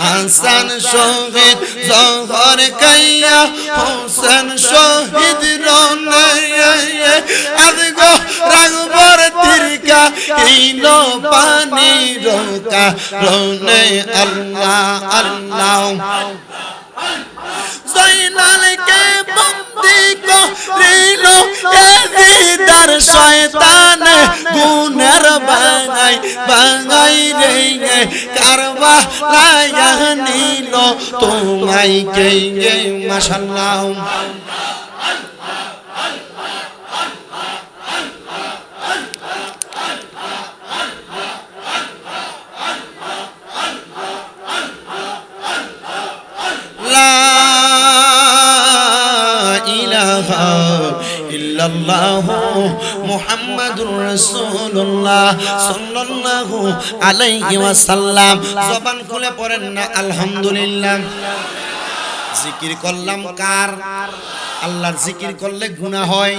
হাসান শহীদ জহর কাইয়া, হোসেন শহীদ রনে আদগো রাগবর তিরকা ইলো পানি রকা, রনে আল্লাহ আল্লাহ। জয়নালকে বন্দি করিল এদিদার শয়তান গুনের বাঙাই বাঙাই রে কারবা লায়া নিল তোমায় কে মাশাল্লাহ। ইল্লাল্লাহ মুহাম্মাদুর রাসূলুল্লাহ সাল্লাল্লাহু আলাইহি ওয়াসাল্লাম। জবান খুলে পড়েন না আলহামদুলিল্লাহ। জিকির করলাম কার? আল্লাহর জিকির করলে গুনাহ হয়।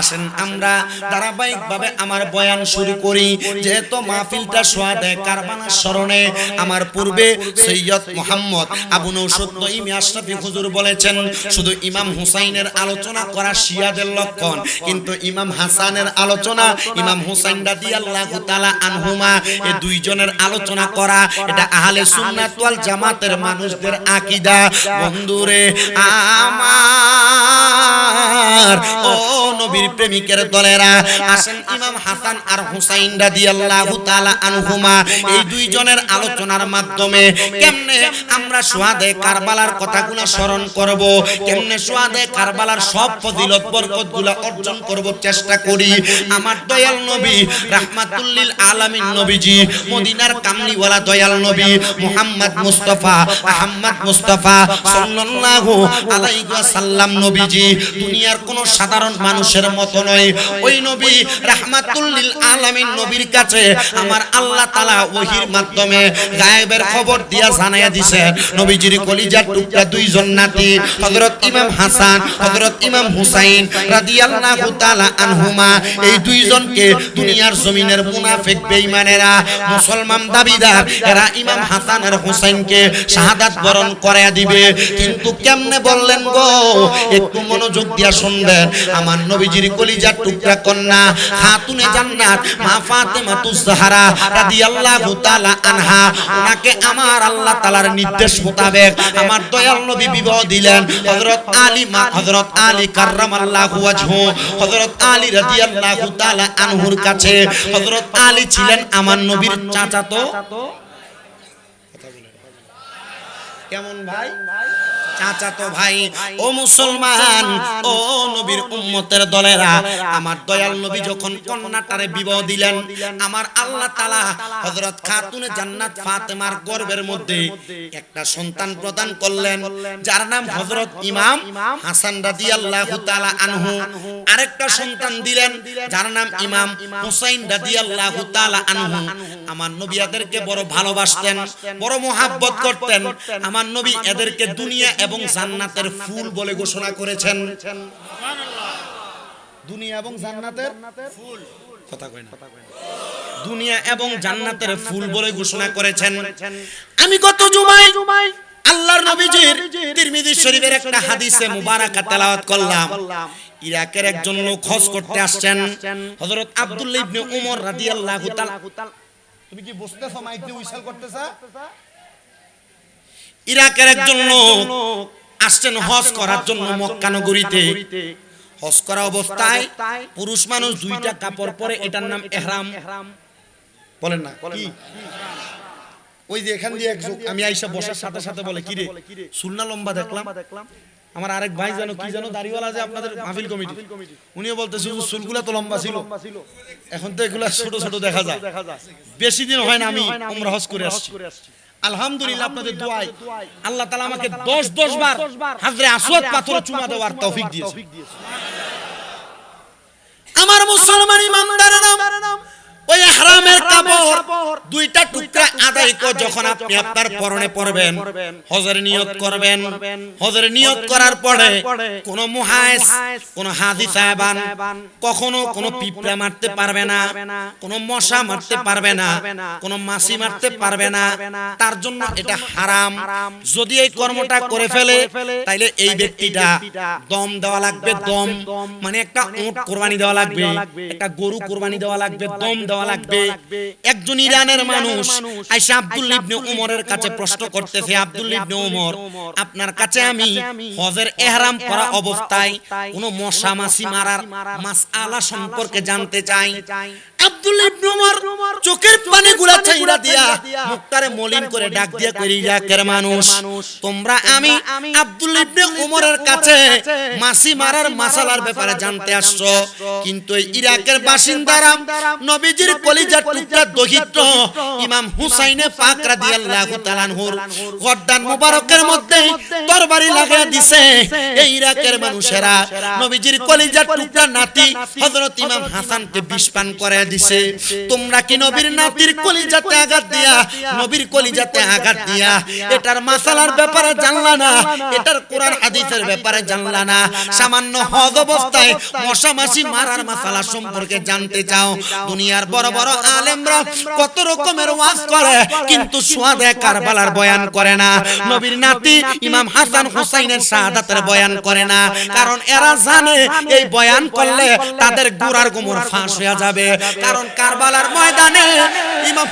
আসেন আমরা ধারাবাহিকভাবে আমার বয়ান শুরু করি। যেহেতু মাহফিলটা সোয়াদে কারবানার স্মরণে, আমার পূর্বে সৈয়দ মোহাম্মদ আবু নৌসদ নঈম আশরাফি হুজুর বলেছেন, শুধু ইমাম হুসাইনের আলোচনা করা শিয়াদের লক্ষণ, কিন্তু ইমাম হাসানের আলোচনা, ইমাম হুসাইন রাদিয়াল্লাহু তাআলা আনহুমা এই দুইজনের আলোচনা করা, এটা আহলে সুন্নাত ওয়াল জামাতের মানুষদের আকীদা। বন্ধুরে, আমার ও নবীর প্রেমিকের দলেরা আসেন ইমাম হাসান আর হুসাইন রাদিয়াল্লাহু তাআলা আনহুমা। এই দুইজনের আলোচনার মাধ্যমে কেমনে আমরা সুহাদে কারবালার কথাগুলো স্মরণ করব, কেমনে সুহাদে কারবালার সব ফজিলত, বরকতগুলো অর্জন করব চেষ্টা করি। আমার দয়াল নবী, রাহমাতুল্লিল আলামিন নবীজি, মদিনার কামলিওয়ালা দয়াল নবী মুহাম্মদ মুস্তাফা আহমদ মুস্তাফা সাল্লাল্লাহু আলাইহি ওয়াসাল্লাম নবীজি, দুনিয়ার কোন সাধারণ মানুষের মতো নয়। ওই নবী রাহমাতুল্লিল আলামিন নবীর কাছে আমার আল্লাহ তাআলা ওহির মাধ্যমে গায়েবের খবর দিয়া জানাইয়া দিছে। নবীজির কলিজার টুকরা দুইজন নাতি, হযরত ইমাম হাসান, হযরত ইমাম হুসাইন রাদিয়াল্লাহু তাআলা আনহুমা। এই দুইজনকে দুনিয়ার জমিনের মুনাফিক বেঈমানেরা, মুসলমান দাবিদার, এরা ইমাম হাসান আর হুসাইনকে শাহাদাত বরণ করায়া দিবে। কিন্তু কেমনে বললেন গো? একটু মনোযোগ দিয়া শুনবেন। আমার নবীজির কলিজার টুকরা কন্যা খাতুনে জান্নাত, মা ফাতেমা তুজহারা রাদিয়াল্লাহু তাআলা আনহা। ওনাকে আমার আল্লাহ তাআলার নির্দেশ মোতাবেক আমার দয়াল নবী বিবাহ দিলেন। হযরত আলী মা হযরত আলী কাররামাল্লাহু ওয়াজহু। হযরত আলী রাদিয়াল্লাহু তাআলা আনহুর কাছে। হযরত আলী ছিলেন আমার নবীর চাচাতো। কেমন ভাই? চাচাতো ভাই, ও মুসলমান, ও নবীর উম্মতের দলেরা, আমার দয়াল নবী যখন কন্যাটারে বিবাহ দিলেন, আমার আল্লাহ তাআলা হযরত খাতুনে জান্নাত ফাতেমার গর্ভের মধ্যে একটা সন্তান প্রদান করলেন, যার নাম হযরত ইমাম হাসান রাদিয়াল্লাহু তাআলা আনহু। আরেকটা সন্তান দিলেন, যার নাম ইমাম হুসাইন রাদিয়াল্লাহু তাআলা আনহু। আমার নবী এদেরকে বড় ভালোবাসতেন, বড় মোহাব্বত করতেন। আমার নবী এদেরকে দুনিয়া এবং জান্নাতের ফুল বলে ঘোষণা করেছেন। দুনিয়া এবং জান্নাতের ফুল। দুনিয়া এবং জান্নাতের ফুল বলে ঘোষণা করেছেন। আমি কত জুমাই আল্লাহর নবীজির তিরমিজি শরীফের একটা হাদিসে মুবারাকা তেলাওয়াত করলাম। ইরাকের একজন লোক হজ করতে আসছেন। হযরত আব্দুল্লাহ ইবনে উমর রাদিয়াল্লাহু তাআলা তুমি কি বুঝতেছো মাইক দিয়ে উইশাল করতেছা? ইরাকের একজন লোক আসছেন হজ করার জন্য মক্কা নগরীতে। হজ করা অবস্থায় পুরুষ মানুষ দুইটা কাপড় পরে এটার নাম এহরাম। বলেন না কি? ওই যে এখান দিয়ে আমি আইসা বসার সাথে সাথে বলে সুলনা লম্বা দেখলাম। আমার আরেক ভাই জানো কি জানো দাড়িওয়ালা যে আপনাদের মাহফিল কমিটি। উনিও বলতেছে হুজুর চুলগুলা তো লম্বা ছিল। এখন তো এগুলা ছোট ছোট দেখা যায়। বেশি দিন হয় না আমি উমরা হজ করে আসছি। আলহামদুলিল্লাহ আপনাদের দোয়ায়। আল্লাহ তালা আমাকে দশ দশ বার হাজরে আসওয়াদ পাথরে চুমা দেওয়ার তৌফিক দিয়েছে। আমার মুসলমান ইমানদারেরা ওই হারামের কাপড় দুইটা টুকরা আদায় করে যখন আপনি আপনার পরনে পরবেন। হজের নিয়ত করবেন। হজের নিয়ত করার পরে কোন মুহাইস কোন হাজি সাহেবান কখনো কোন পিঁপড়া মারতে পারবে না কোন মশা মারতে পারবে না কোন মাছি মারতে পারবে না। তার জন্য এটা হারাম। যদি এই কর্মটা করে ফেলে তাইলে এই ব্যক্তিটা দম দেওয়া লাগবে দম। মানে একটা উট কোরবানি দেওয়া লাগবে একটা গরু কোরবানি দেওয়া লাগবে দম দেওয়া লাগবে। একজন ইরানের মানুষ আইসা আব্দুল ইবনে উমরের কাছে প্রশ্ন করতেছে আব্দুল ইবনে উমর আপনার কাছে আমি হজের ইহরাম করা অবস্থায় কোনো মশা মাছি মারার মাস আলা সম্পর্কে জানতে চাই। আব্দুল ইবনে চোখের পানি গুলা ছাইরা দিয়া মুখটারে মলিন করে ডাক দিয়া করি মানুষ? তোমরা আমি আব্দুল ইবনে কাছে মাছি মারার মাসালার ব্যাপারে জানতে আসছো। কিন্তু ইরাকের বাসিন্দারা নবীজির কলিজার টুকরা দহিত্র ইমাম হুসাইনে পাক রাদিয়াল্লাহু তাআলার গর্দান মুবারকের মধ্যে তরবারি লাগায় দিছে। এই ইরাকের মানুষেরা নবীজির কলিজার টুকরা নাতি হযরত ইমাম হাসানকে বিষ পান করে দিছে। তোমরা কি নবীর নাতির কলিজাতে আঘাত দিয়া, নবীর কলিজাতে আঘাত দিয়া, এটার মাসালার ব্যাপারে জানলা না, এটার কোরআন হাদিসের ব্যাপারে জানলা না। সামান্য হজ অবস্থায় মশা মাসি মারার মাসালা সম্পর্কে জানতে চাও। দুনিয়ার বড় বড় আলেমরা কত রকমের ওয়াজ করে, কিন্তু সুয়াদে কারবালার বয়ান করে না। নবীর নাতি ইমাম হাসান হুসাইনের শাহাদাতের বয়ান করে না। কারণ এরা জানে, এই বয়ান করলে তাদের গোড়ার গোমর ফাঁস হয়ে যাবে। কারণ কারবালার ময়দানে ইমাম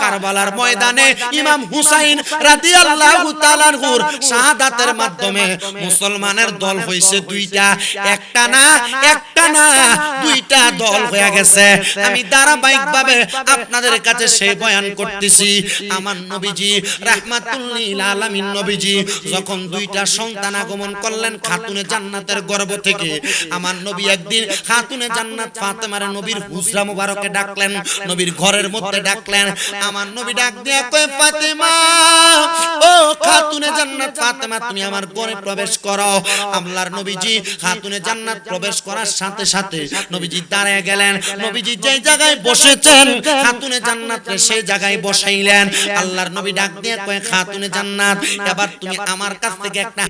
কারবালার ময়দানে ইমাম হুসাইন রাদিয়াল্লাহু তাআলার শাহাদাতের মাধ্যমে মুসলমানের দল হইছে দুইটা, একটা না একটা না দুইটা দল হয়ে গেছে। আমি ধারাবাহিকভাবে আপনাদের কাছে সেই বয়ান করতেছি। আমার নবীজি রাহমাতুল্লিল আলামিন নবীজি যখন দুইটা সন্তান আগমন করলেন খাতুনে জান্নাতের গর্ভ থেকে আমার নবী একদিন খাতুনে জান্নাত ফাতেমার নবীর হুজরা মুবারকে ডাকলেন নবীর ঘরের মধ্যে ডাকলেন। আমার নবী ডাক দিয়ে কয় ফাতেমা ও খাতুনে জান্নাত ফাতেমা তুমি আমার ঘরে প্রবেশ করো। আল্লাহর নবীজি খাতুনে জান্নাত প্রবেশ করার সাথে সাথে নবীজি দাঁড়িয়ে গেলেন। নবীজি যেই জায়গায় বসেছেন, খাতুনে জান্নাত সেই জায়গায় বসাইলেন। আল্লাহর নবী ডাক দিয়ে কয়, খাতুনে জান্নাত, এবার তুমি আমার কাছ থেকে একটা